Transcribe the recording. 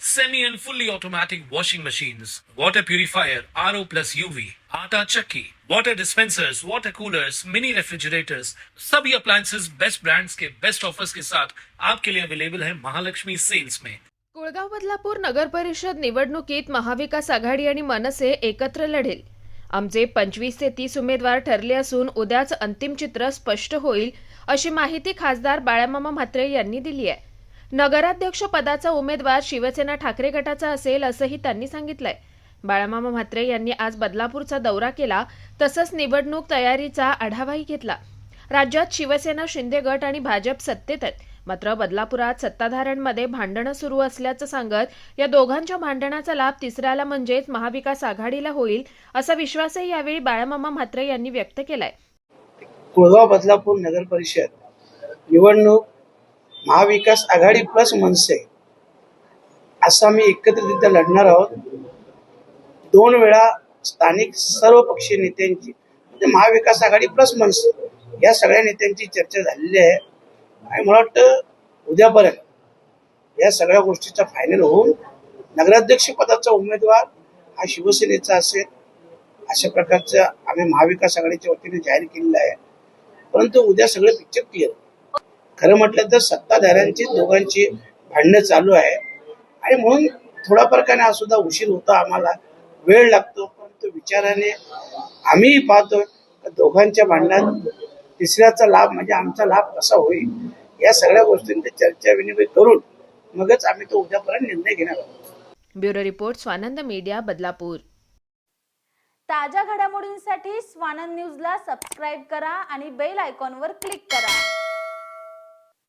semi and fully automatic washing machines, water purifier, RO plus UV, आटा चक्की, water dispensers, water coolers, mini refrigerators, सभी appliances best brands के best offers के साथ आपके लिए अवेलेबल है महालक्ष्मी सेल्स में कुळगाव बदलापूर नगर परिषद निवडणुकीत महाविकास आघाडी आणि मनसे एकत्र लढेल. आमचे पंचवीस ते तीस उमेदवार ठरले असून उद्याच अंतिम चित्र स्पष्ट होईल अशी माहिती खासदार बाळामामा म्हात्रे यांनी दिली आहे. नगराध्यक्ष पदाचा उमेदवार शिवसेना ठाकरे गटाचा असेल असंही त्यांनी सांगितलंय. बाळामामा म्हात्रे यांनी आज बदलापूरचा दौरा केला तसंच निवडणूक तयारीचा आढावाही घेतला. राज्यात शिवसेना शिंदे गट आणि भाजप सत्तेत आहेत. मात्र बदलापुरात सत्ताधाऱ्यांमध्ये भांडणं सुरू असल्याचं सांगत या दोघांच्या भांडणाचा लाभ तिसऱ्याला म्हणजेच महाविकास आघाडीला होईल असा विश्वासही यावेळी बाळामामा म्हात्रे यांनी व्यक्त केलाय. कुळगाव बदलापूर नगर परिषद निवडणूक महाविकास आघाडी प्लस मनसे. असा आम्ही एकत्रितरित्या लढणार आहोत. दोन वेळा स्थानिक सर्व पक्षीय नेत्यांची म्हणजे महाविकास आघाडी प्लस मनसे या सगळ्या नेत्यांची चर्चा झालेली आहे. आणि मला वाटतं उद्यापर्यंत या सगळ्या गोष्टीचा फायनल होऊन नगराध्यक्ष पदाचा उमेदवार हा शिवसेनेचा असेल अशा प्रकारचं आम्ही महाविकास आघाडीच्या वतीने जाहीर केलेलं आहे. परंतु उद्या सगळं पिक्चर क्लिअर खरं म्हटलं तर सत्ताधाऱ्यांची दोघांची भांडणं चालू आहे. आणि म्हणून थोडाफार का नाही सुद्धा उशीर होता आम्हाला. वेळ लागतो परंतु विचाराने आम्हीही पाहतोय का दोघांच्या भांडणात तिसऱ्याचा लाभ म्हणजे आमचा लाभ कसा होईल? या सगळ्या गोष्टींची चर्चा विनिमय करून मगच आम्ही तो उद्यापर्यंत निर्णय घेणार आहोत. Bureau report Swanand media Badlapur. ताज्या घडामोडींसाठी स्वानंद न्यूजला सबस्क्राईब करा आणि बेल आयकॉनवर क्लिक करा.